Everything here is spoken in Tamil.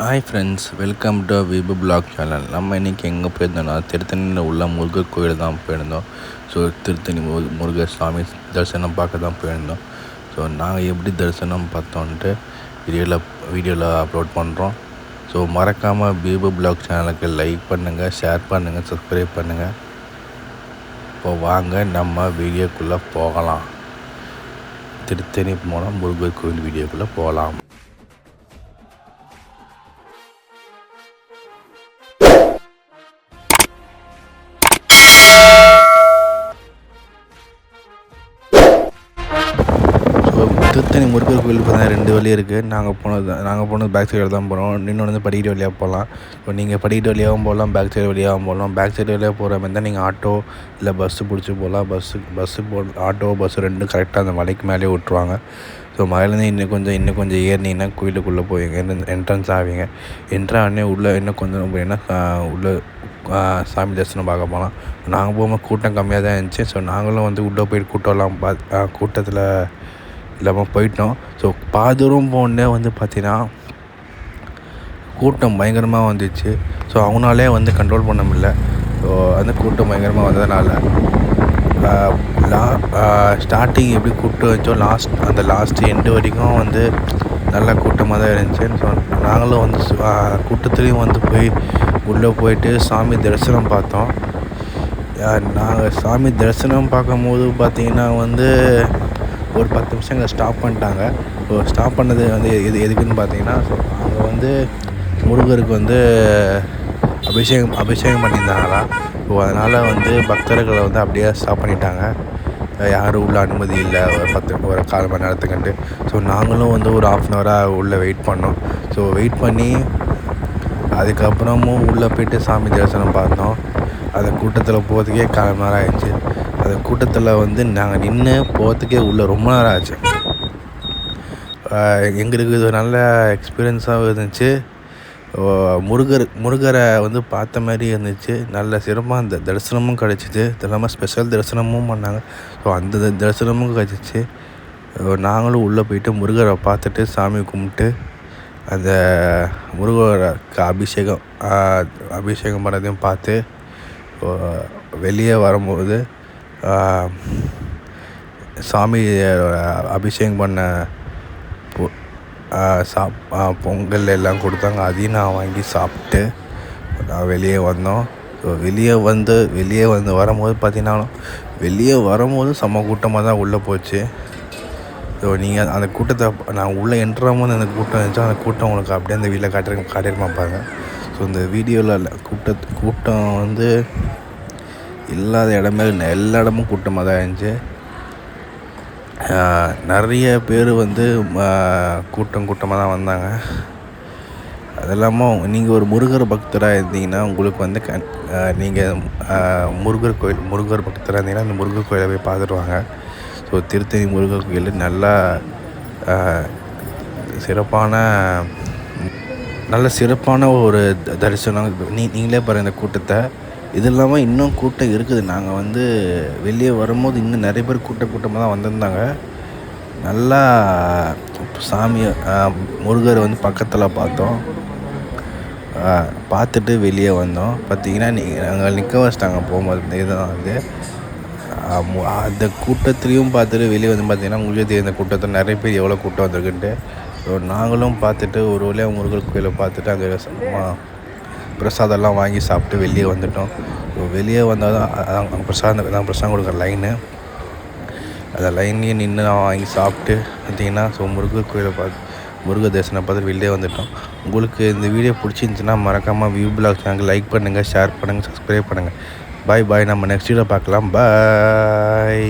Hi friends welcome to Vibu vlog channel நம்ம இன்றைக்கி எங்கே போயிருந்தோம்னா திருத்தணியில் உள்ள முருகர் கோயில் தான் போயிருந்தோம். ஸோ திருத்தணி மு முருகர் சாமி தரிசனம் பார்க்க தான் போயிருந்தோம். ஸோ நாங்கள் எப்படி தரிசனம் பார்த்தோன்ட்டு வீடியோவில் வீடியோவில் அப்லோட் பண்ணுறோம் ஸோ மறக்காமல் பிபு பிளாக் சேனலுக்கு லைக் பண்ணுங்கள் ஷேர் பண்ணுங்கள் சப்ஸ்கிரைப் பண்ணுங்கள் இப்போ வாங்க நம்ம வீடியோக்குள்ளே போகலாம். திருத்தணி போனால் முருகர் கோயில் வீடியோக்குள்ளே போகலாம். திருத்தணி முருகர் கோயில் பார்த்தீங்கன்னா ரெண்டு வழி இருக்குது நாங்கள் போனது நாங்கள் போனது பேக் சைடு தான் போகிறோம் இன்னொன்று வந்து படிக்கிற வழியாக போகலாம். இப்போ நீங்கள் படிக்கிற வழியாகவும் போகலாம் பேக் சைடு வழியாகவும் போகலாம். பேக் சைடு வழியாக போகிற மாதிரி தான் நீங்கள் ஆட்டோ இல்லை பஸ்ஸு பிடிச்சி போகலாம். பஸ்ஸு பஸ்ஸு போ ஆட்டோ பஸ்ஸு ரெண்டும் கரெக்டாக அந்த மலைக்கு மேலே விட்ருவாங்க ஸோ மலையிலேருந்து இன்னும் கொஞ்சம் இன்னும் கொஞ்சம் ஏறினீங்கன்னா கோயிலுக்குள்ளே போவீங்க. என்ட்ரன்ஸ் ஆவீங்க. என்ட்ரா ஆனே உள்ளே இன்னும் கொஞ்சம் போனீங்கன்னா உள்ளே சாமி தரிசனம் பார்க்க போகலாம். நாங்கள் போகும்போது கூட்டம் கம்மியாக தான் இருந்துச்சு. ஸோ நாங்களும் வந்து உள்ளே போய்ட்டு கூட்டம்லாம் பார்த்து கூட்டத்தில் இல்லாமல் போயிட்டோம். ஸோ பாதூரம் போனே வந்து பார்த்தீங்கன்னா கூட்டம் பயங்கரமாக வந்துச்சு. ஸோ அவனாலே வந்து கண்ட்ரோல் பண்ண முடியல. ஸோ அந்த கூட்டம் பயங்கரமாக வந்ததுனால லா ஸ்டார்டிங் எப்படி கூட்டம் வச்சோ லாஸ்ட் அந்த லாஸ்ட் எண்டு வரைக்கும் வந்து நல்லா கூட்டமாக தான் இருந்துச்சு. ஸோ நாங்களும் வந்து கூட்டத்துலேயும் வந்து போய் உள்ளே போயிட்டு சாமி தரிசனம் பார்த்தோம். நாங்கள் சாமி தரிசனம் பார்க்கும்போது பார்த்திங்கன்னா வந்து ஒரு பத்து நிமிஷம் அங்கே ஸ்டாப் பண்ணிட்டாங்க. ஸோ ஸ்டாப் பண்ணது வந்து எது எதுக்குன்னு பார்த்தீங்கன்னா ஸோ அங்கே வந்து முருகருக்கு வந்து அபிஷேகம் அபிஷேகம் பண்ணியிருந்தாங்களா? ஸோ அதனால் வந்து பக்தர்களை வந்து அப்படியே ஸ்டாப் பண்ணிட்டாங்க. யாரும் உள்ள அனுமதி இல்லை. ஒரு பத்து ஒரு கால் மணி நேரத்துக்குன்ட்டு ஸோ நாங்களும் வந்து ஒரு ஆஃப் அன் ஹவராக உள்ளே வெயிட் பண்ணோம். ஸோ வெயிட் பண்ணி அதுக்கப்புறமும் உள்ளே போயிட்டு சாமி தரிசனம் பார்த்தோம். அந்த கூட்டத்தில் போகிறதுக்கே கால் மணி நேரம் ஆயிடுச்சு. அந்த கூட்டத்தில் வந்து நாங்கள் நின்று போகிறதுக்கே உள்ளே ரொம்ப நேரம் ஆச்சு. எங்களுக்கு இது நல்ல எக்ஸ்பீரியன்ஸாகவும் இருந்துச்சு. முருகர் முருகரை வந்து பார்த்த மாதிரி இருந்துச்சு. நல்ல சிறப்பாக அந்த தரிசனமும் கிடச்சிது. இது இல்லாமல் ஸ்பெஷல் தரிசனமும் பண்ணாங்க. ஸோ அந்த தரிசனமும் கிடச்சிச்சு. நாங்களும் உள்ளே போயிட்டு முருகரை பார்த்துட்டு சாமி கும்பிட்டு அந்த முருகருக்கு அபிஷேகம் அபிஷேகம் பண்ணதையும் பார்த்து வெளியே வரும்போது சாமி அபிஷேகம் பண்ண சாப் பொங்கல் எல்லாம் கொடுத்தாங்க. அதையும் நான் வாங்கி சாப்பிட்டு நான் வெளியே வந்தோம். ஸோ வெளியே வந்து வெளியே வந்து வரும்போது பார்த்தீங்கன்னா வெளியே வரும்போது செம்ம கூட்டமாக தான் உள்ளே போச்சு. ஸோ நீங்கள் அந்த கூட்டத்தை நான் உள்ளே என்ட்ராமல் அந்த கூட்டம் இருந்துச்சோ. அந்த கூட்டம் உங்களுக்கு அப்படியே அந்த வீட்டில் காட்டிருக்க காட்டியிருப்பாங்க ஸோ இந்த வீடியோவில் கூட்ட கூட்டம் வந்து இல்லாத இடமே எல்லா இடமும் கூட்டமாக தான் இருந்துச்சு. நிறைய பேர் வந்து கூட்டம் கூட்டமாக தான் வந்தாங்க. அது இல்லாமல் நீங்கள் ஒரு முருகர் பக்தராக இருந்தீங்கன்னா உங்களுக்கு வந்து கண் நீங்கள் முருகர் கோயில் முருகர் பக்தராக இருந்தீங்கன்னா அந்த முருகர் கோயிலை போய் பார்த்துருவாங்க. ஸோ திருத்தணி முருகர் கோயில் நல்லா சிறப்பான நல்ல சிறப்பான ஒரு தரிசனம். நீ நீங்களே பாருங்கள் இந்த கூட்டத்தை. இது இல்லாமல் இன்னும் கூட்டம் இருக்குது. நாங்கள் வந்து வெளியே வரும்போது இன்னும் நிறைய பேர் கூட்ட கூட்டமாக தான் வந்திருந்தாங்க. நல்லா சாமியை முருகர் வந்து பக்கத்தில் பார்த்தோம். பார்த்துட்டு வெளியே வந்தோம். பார்த்தீங்கன்னா நீ நாங்கள் நிற்க வச்சிட்டாங்க போகும்போது. இதுதான் வந்து அந்த கூட்டத்துலேயும் பார்த்துட்டு வெளியே வந்து பார்த்தீங்கன்னா உங்களுக்கே தெரியும் இந்த கூட்டத்தில் நிறைய பேர் எவ்வளோ கூட்டம் வந்திருக்குன்ட்டு நாங்களும் பார்த்துட்டு ஒரு வழியாக முருகர் கோயிலை பார்த்துட்டு அங்கே பிரசாதம்லாம் வாங்கி சாப்பிட்டு வெளியே வந்துட்டோம். ஸோ வெளியே வந்தால் தான் அங்கே பிரசாதம் தான் பிரசாதம் கொடுக்குற லைனு அந்த லைன்லேயே நின்று நான் வாங்கி சாப்பிட்டு பார்த்தீங்கன்னா ஸோ முருகர் கோயிலை பார்த்து முருகர் தரிசனம் பார்த்து வெளியே வந்துட்டோம். உங்களுக்கு இந்த வீடியோ பிடிச்சிருந்துச்சின்னா மறக்காமல் வியூ பிளாக் சேனல் லைக் பண்ணுங்கள் ஷேர் பண்ணுங்கள் சப்ஸ்கிரைப் பண்ணுங்கள் பாய் பாய் நம்ம நெக்ஸ்ட் வீடியோ பார்க்கலாம். பாய்